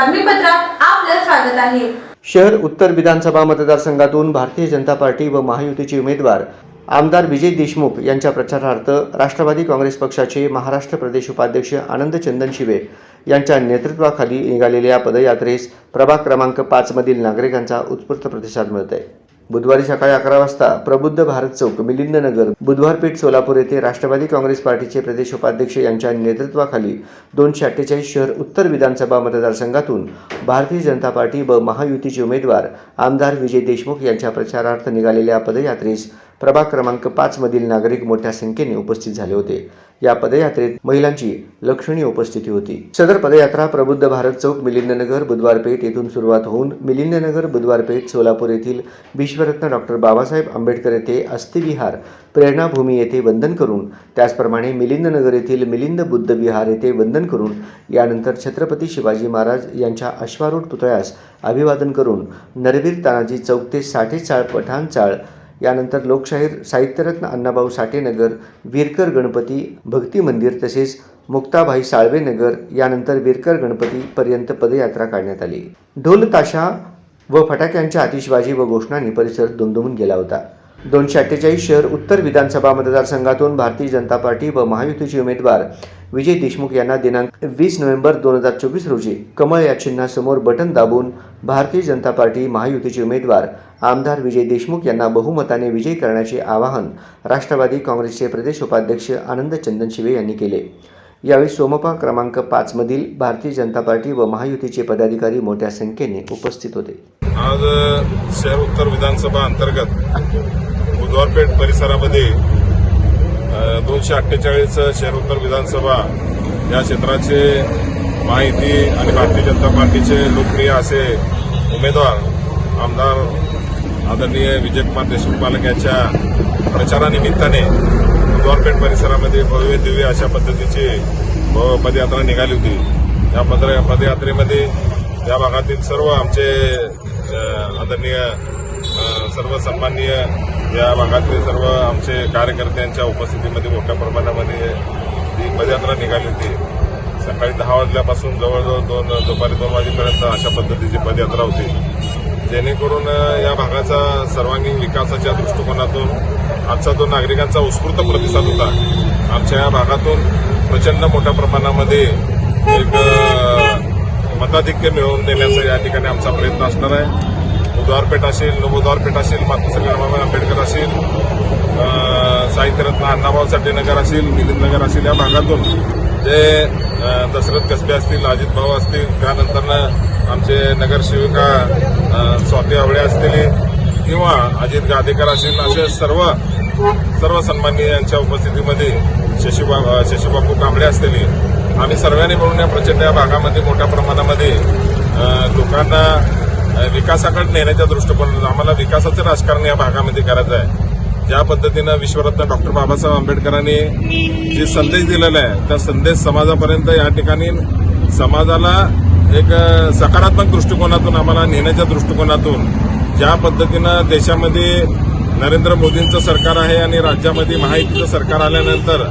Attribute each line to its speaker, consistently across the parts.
Speaker 1: आपलं स्वागत आहे.
Speaker 2: शहर उत्तर विधानसभा मतदारसंघातून भारतीय जनता पार्टी व महायुतीचे उमेदवार आमदार विजय देशमुख यांच्या प्रचारार्थ राष्ट्रवादी काँग्रेस पक्षाचे महाराष्ट्र प्रदेश उपाध्यक्ष आनंद चंदन शिवे यांच्या नेतृत्वाखाली निघालेल्या पदयात्रेस प्रभाग क्रमांक पाचमधील नागरिकांचा उत्स्फूर्त प्रतिसाद मिळत आहे बुधवारी सकाळी अकरा वाजता प्रबुद्ध भारत चौक मिलिंदनगर बुधवार बुधवारपेठ सोलापूर येथे राष्ट्रवादी काँग्रेस पार्टीचे प्रदेश उपाध्यक्ष यांच्या नेतृत्वाखाली दोनशे अठ्ठेचाळीस शहर उत्तर विधानसभा मतदारसंघातून भारतीय जनता पार्टी व महायुतीचे उमेदवार आमदार विजय देशमुख यांच्या प्रचारार्थ निघालेल्या पदयात्रेस प्रभाग क्रमांक पाचमधील नागरिक मोठ्या संख्येने उपस्थित झाले होते. या पदयात्रेत महिलांची लक्षणीय उपस्थिती होती. सदर पदयात्रा प्रबुद्ध भारत चौक मिलिंदनगर बुधवार पेठ येथून सुरुवात होऊन मिलिंदनगर बुधवार पेठ सोलापूर येथील विश्वरत्न डॉक्टर बाबासाहेब आंबेडकर येथे अस्थिविहार प्रेरणाभूमी येथे वंदन करून त्याचप्रमाणे मिलिंदनगर येथील मिलिंद बुद्ध विहार येथे वंदन करून यानंतर छत्रपती शिवाजी महाराज यांच्या अश्वारूढ पुतळ्यास अभिवादन करून नरवीर तानाजी चौक ते साठेचाळ चाळ यानंतर लोकशाहीर साहित्यरत्न अण्णाभाऊ साठेनगर विरकर गणपती भक्ती मंदिर तसेच मुक्ताभाई साळवेनगर यानंतर विरकर गणपतीपर्यंत पदयात्रा काढण्यात आली. ढोल ताशा व फटाक्यांच्या आतिषबाजी व घोषणांनी परिसर दुमदुमून गेला होता. दोनशे अठ्ठेचाळीस शहर उत्तर विधानसभा मतदारसंघातून भारतीय जनता पार्टी व महायुतीचे उमेदवार विजय देशमुख यांना दिनांक वीस नोव्हेंबर दोन हजार चोवीस रोजी कमळ या चिन्हासमोर बटन दाबून भारतीय जनता पार्टी महायुतीचे उमेदवार आमदार विजय देशमुख यांना बहुमताने विजयी करण्याचे आवाहन राष्ट्रवादी काँग्रेसचे प्रदेश उपाध्यक्ष आनंद चंदन शिवे यांनी केले. यावेळी सोमपा क्रमांक पाचमधील भारतीय जनता पार्टी व महायुतीचे पदाधिकारी मोठ्या संख्येने उपस्थित होते.
Speaker 3: आज शहर उत्तर विधानसभा अंतर्गत बुधवारपेठ परिसरामध्ये दोनशे अठ्ठेचाळीस शहर उत्तर विधानसभा या क्षेत्राचे माहिती आणि भारतीय जनता पार्टीचे लोकप्रिय असे उमेदवार आमदार आदरणीय विजयकुमार देशमुख पालक यांच्या प्रचारानिमित्ताने बुधवारपेठ परिसरामध्ये भव्य दिव्य अशा पद्धतीची प- पदयात्रा निघाली होती. या पद पदयात्रेमध्ये या भागातील सर्व आमचे आदरणीय सर्व सन्माननीय या भागातले सर्व आमचे कार्यकर्त्यांच्या उपस्थितीमध्ये मोठ्या प्रमाणामध्ये ही पदयात्रा निघाली होती. सकाळी दहा वाजल्यापासून जवळजवळ दोन दुपारी दोन वाजेपर्यंत अशा पद्धतीची पदयात्रा होती. जेणेकरून या भागाचा सर्वांगीण विकासाच्या दृष्टिकोनातून आजचा जो नागरिकांचा उत्स्फूर्त प्रतिसाद होता आमच्या या भागातून प्रचंड मोठ्या प्रमाणामध्ये एक मताधिक्य मिळवून देण्याचा या ठिकाणी आमचा प्रयत्न असणार आहे. बुधवारपेठ असेल बुधवारपेठ असेल मातोश्री बाबाबाई आंबेडकर असेल साहित्यरत्न अण्णाभाऊ साठेनगर असेल मिलिंदनगर असेल या भागातून जे दशरथ कसबे असतील अजित भाऊ असतील त्यानंतरनं आमचे नगरसेविका स्वाती आवळे असतील किंवा अजित गादेकर असतील असे सर्व सर्व सन्माननीय यांच्या उपस्थितीमध्ये शशीबा शशीबापू कांबळे असतील. आम्ही सर्वांनी मिळून या प्रचंड या भागामध्ये मोठ्या प्रमाणामध्ये लोकांना विकासाकडे नेण्याच्या दृष्टिकोनातून आम्हाला विकासाचं राजकारण या भागामध्ये करायचं आहे. ज्या पद्धतीनं विश्वरत्न डॉक्टर बाबासाहेब आंबेडकरांनी जे संदेश दिलेला आहे त्या संदेश समाजापर्यंत या ठिकाणी समाजाला एक सकारात्मक दृष्टिकोनातून आम्हाला नेण्याच्या दृष्टिकोनातून ज्या पद्धतीनं देशामध्ये नरेंद्र मोदींचं सरकार आहे आणि राज्यामध्ये महायुतीचं सरकार आल्यानंतर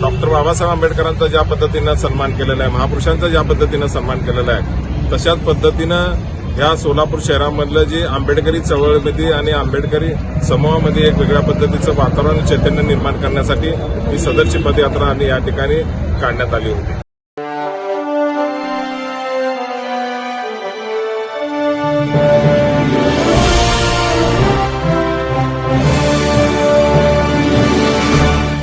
Speaker 3: डॉक्टर बाबासाहेब आंबेडकरांचा ज्या पद्धतीनं सन्मान केलेला आहे महापुरुषांचा ज्या पद्धतीनं सन्मान केलेला आहे तशाच पद्धतीनं या सोलापूर शहरामधलं जे आंबेडकरी चळवळीमध्ये आणि आंबेडकरी समूहामध्ये एक वेगळ्या पद्धतीचं वातावरण चैतन्य निर्माण करण्यासाठी ही सदरची पदयात्रा आम्ही या ठिकाणी काढण्यात आली होती.